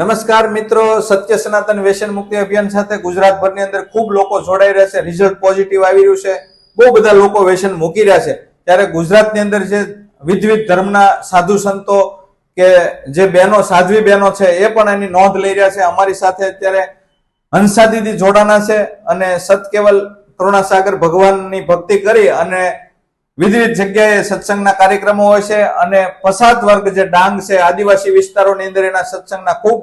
નમસ્કાર મિત્રો, સત્ય સનાતન વેસન મુક્તિ અભિયાન સાથે ગુજરાતભરની અંદર ખૂબ લોકો જોડાઈ રહ્યા છે રિઝલ્ટ પોઝિટિવ આવી રહ્યું છે, બહુ બધા લોકો વેસન મૂકી રહ્યા છે. ત્યારે ગુજરાતની અંદર જે વિધવિધ ધર્મના સાધુ સંતો કે જે બહેનો, સાધ્વી બહેનો છે, એ પણ એની નોંધ લઈ રહ્યા છે. અમારી સાથે અત્યારે હંસા દીદી જોડાના છે અને સત કેવલ કરુણાસાગર ભગવાનની ભક્તિ કરી અને વિવિધ જગ્યાએ સત્સંગના કાર્યક્રમો હોય છે અને પસાદ વર્ગ જે ડાંગ છે, આદિવાસી વિસ્તારોની અંદર એના સત્સંગના ખૂબ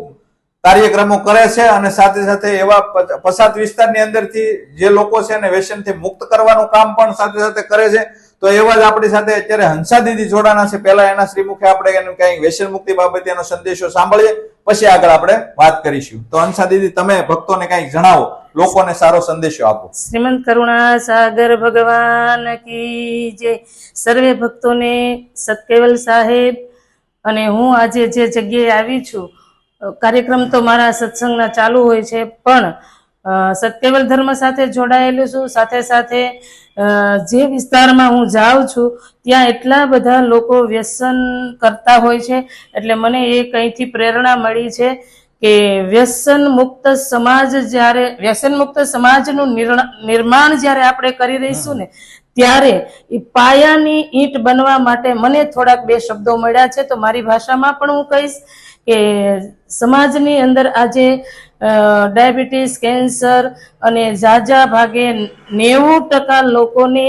કાર્યક્રમો કરે છે અને સાથે સાથે એવા પસાદ વિસ્તારની અંદરથી જે લોકો છે એને વ્યસનથી મુક્ત કરવાનું કામ પણ સાથે સાથે કરે છે. તો એવા જ આપણી સાથે અત્યારે હંસા દીદી જોડાના છે. પહેલા એના શ્રીમુખે આપણે એનું કઈ વ્યસન મુક્તિ બાબતે એનો સંદેશો સાંભળીએ. પછી આગળ આપણે વાત કરીશું. તો હંસા દીદી તમે ભક્તોને કઈ જણાવો, લોકોને સારો સંદેશો આપો. શ્રીમંત કરુણા સાગર ભગવાન કી જે સર્વે ભક્તોને સતકેવલ સાહેબ. અને હું આજે જે જગ્યાએ આવી છું કાર્યક્રમ તો મારા સત્સંગના ચાલુ હોય છે, પણ અ, સતકેવલ ધર્મ સાથે જોડાયેલું છું. સાથે સાથે જે વિસ્તારમાં હું જાઉં છું ત્યાં એટલા બધા લોકો વ્યસન કરતા હોય છે. એટલે મને એ કંઈથી પ્રેરણા મળી છે કે વ્યસન મુક્ત સમાજ જ્યારે વ્યસન મુક્ત સમાજનું નિર્માણ જ્યારે આપણે કરી રહીશું ને ત્યારે એ પાયાની ઈંટ બનવા માટે મને થોડાક બે શબ્દો મળ્યા છે. તો મારી ભાષામાં પણ હું કહીશ. કે સમાજની અંદર આજે ડાયાબિટીસ કેન્સર અને ઝાઝા ભાગે નેવું ટકા લોકોને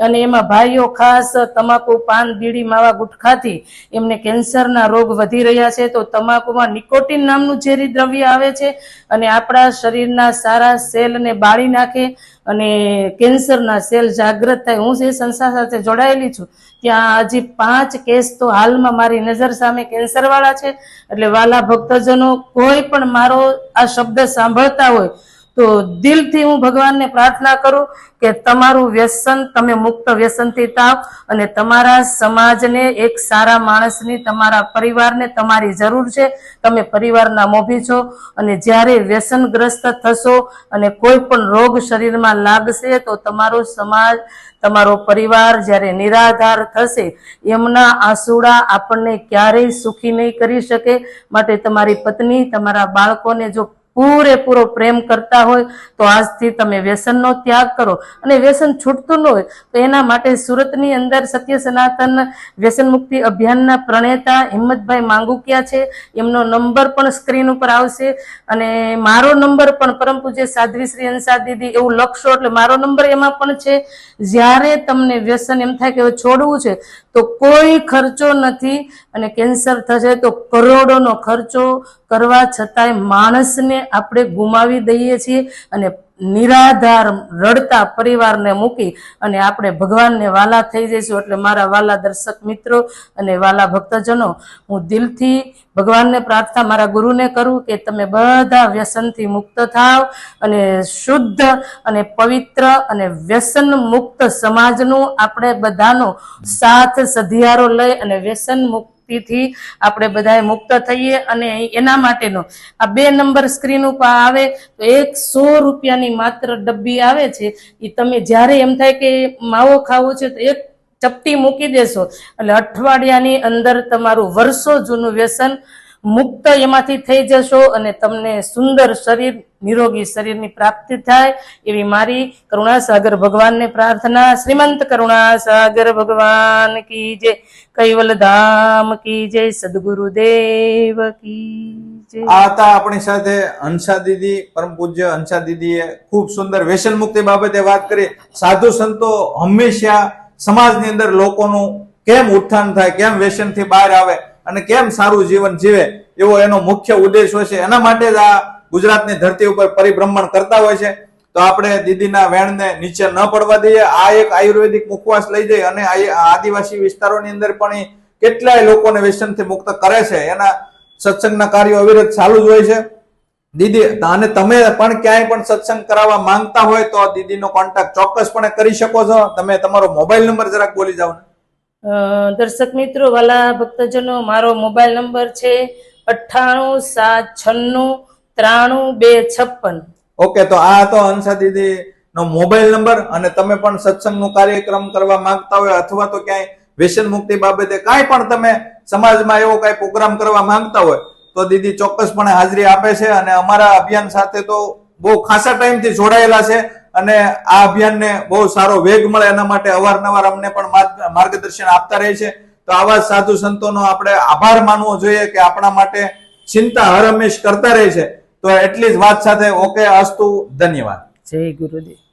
અને એમાં ભાઈઓ ખાસ તમાકુ, પાન, બીડી, માવા, ગુટખાથી એમને કેન્સરના રોગ વધી રહ્યા છે. તો તમાકુમાં નિકોટિન નામનું ઝેરી દ્રવ્ય આવે છે અને આપણા શરીરના સારા સેલને બાળી નાખે અને કેન્સરના સેલ જાગૃત થાય. હું જે સંસ્થા સાથે જોડાયેલી છું, ત્યાં હજી પાંચ કેસ તો હાલમાં મારી નજર સામે કેન્સરવાળા છે. એટલે વાલા ભક્તજનો કોઈ પણ મારો આ શબ્દ સાંભળતા હોય તો દિલથી હું ભગવાનને પ્રાર્થના કરું કે તમારું વ્યસન તમે મુક્ત વ્યસનથી તાવ અને તમારા સમાજને એક સારા માણસની, તમારા પરિવારને તમારી જરૂર છે. તમે પરિવારના મોભી છો અને જ્યારે વ્યસનગ્રસ્ત થશો અને કોઈ પણ રોગ શરીરમાં લાગશે તો તમારો સમાજ, તમારો પરિવાર જ્યારે નિરાધાર થશે, એમના આંસુડા આપણને ક્યારેય સુખી નહીં કરી શકે. માટે તમારી પત્ની, તમારા બાળકોને જો પૂરેપૂરો પ્રેમ કરતા હોય, તો આજથી તમે વ્યસનનો ત્યાગ કરો. અને વ્યસન છૂટતું ન હોય, તો એના માટે સુરતની અંદર સત્ય સનાતન વ્યસન મુક્તિ અભિયાનના પ્રણેતા હિંમતભાઈ માંગુકિયા છે. એમનો નંબર પણ સ્ક્રીન ઉપર આવશે. અને મારો નંબર પણ પરમ પૂજ્ય સાધ્વી શ્રી અંસા દીદી એવું લખશો, એટલે મારો નંબર એમાં પણ છે. જ્યારે તમને વ્યસન એમ થાય કે હવે છોડવું છે, તો કોઈ ખર્ચો નથી. અને કેન્સર થશે તો કરોડોનો ખર્ચો કરવા છતાંય માણસને આપણે ગુમાવી દઈએ છીએ અને નિરાધાર રડતા પરિવારને મૂકી અને આપણે ભગવાનને વાલા થઈ જઈશું. એટલે મારા વાલા દર્શક મિત્રો અને વાલા ભક્તજનો, હું દિલથી ભગવાનને પ્રાર્થના મારા ગુરુને કરું કે તમે બધા વ્યસનથી મુક્ત થાવ અને શુદ્ધ અને પવિત્ર અને વ્યસન મુક્ત સમાજનું આપણે બધાનો સાથ સધિયારો લઈ અને વ્યસન મુક્તિથી આપણે બધાએ મુક્ત થઈએ અને એના માટેનો આ બે નંબર સ્ક્રીન ઉપર આવે તો એક સો રૂપિયાની માત્ર ડબ્બી આવે છે. એ તમે જ્યારે એમ થાય કે માવો ખાવો છે તો એક ચપટી મૂકી દેશો. એટલે અઠવાડિયાની અંદર તમારું વર્ષો જૂનું વ્યસન મુક્ત એમાંથી થઈ જશો અને તમને સુંદર શરીર, નિરોગી શરીરની પ્રાપ્તિ થાય એવી મારી કરુણાસાગર ભગવાનને પ્રાર્થના. શ્રીમંત કરુણાસાગર ભગવાન કી જય કૈવલ ધામ કી જય, સદગુરુદેવ કી જય. આ આપણી સાથે હંસા દીદી, પરમ પૂજ્ય હંસા દીદીએ ખૂબ સુંદર વ્યસન મુક્તિ બાબતે વાત કરી. સાધુ સંતો હંમેશા સમાજની અંદર લોકોનું કેમ ઉત્થાન થાય, કેમ વ્યસનથી બહાર આવે અને કેમ સારું જીવન જીવે એવો એનો મુખ્ય ઉદ્દેશ હોય છે. એના માટે જ આ ગુજરાતની ધરતી ઉપર પરિભ્રમણ કરતા હોય છે. તો આપણે દીદીના વેણને નીચે ન પડવા દઈએ. આ એક આયુર્વેદિક મુખવાસ લઈ જઈ અને આદિવાસી વિસ્તારોની અંદર પણ કેટલાય લોકોને વ્યસનથી મુક્ત કરે છે. એના સત્સંગના કાર્યો અવિરત ચાલુ જ હોય છે. દીદી, અને તમે પણ ક્યાંય પણ સત્સંગ કરાવવા માંગતા હોય તો દીદીનો કોન્ટેક્ટ ચોક્કસપણે કરી શકો છો. તમે તમારો મોબાઈલ નંબર જરાક બોલી જાઓ ને. દર્શક મિત્રો, વાલા ભક્તજનો, મારો મોબાઈલ નંબર છે અઠ્ઠાણું સાત છન્નું ત્રાણું બે છપ્પન. ઓકે, તો આ હતો અંશા દીદી નો મોબાઈલ નંબર અને તમે પણ સત્સંગનું કાર્યક્રમ કરવા માંગતા હોય અથવા તો ક્યાંય વ્યસન મુક્તિ બાબતે કાંઈ પણ તમે સમાજમાં એવો કાંઈ પ્રોગ્રામ કરવા માંગતા હોય તો તો દીદી ચોક્કસપણે હાજરી આપે છે અને અમારા અભિયાન સાથે તો બહુ ખાસા ટાઈમથી જોડાયેલા છે. અને આ અભિયાનને બહુ સારો વેગ મળે એના માટે અવારનવાર અમને પણ માર્ગ- માર્ગદર્શન આપતા રહે છે. તો આવા સાધુ સંતોનો આપણે આભાર માનવો જોઈએ કે આપણા માટે ચિંતા હર હંમેશ કરતા રહે છે. તો એટલી જ વાત સાથે ઓકે, અસ્તુ, ધન્યવાદ. જય ગુરુદેવ.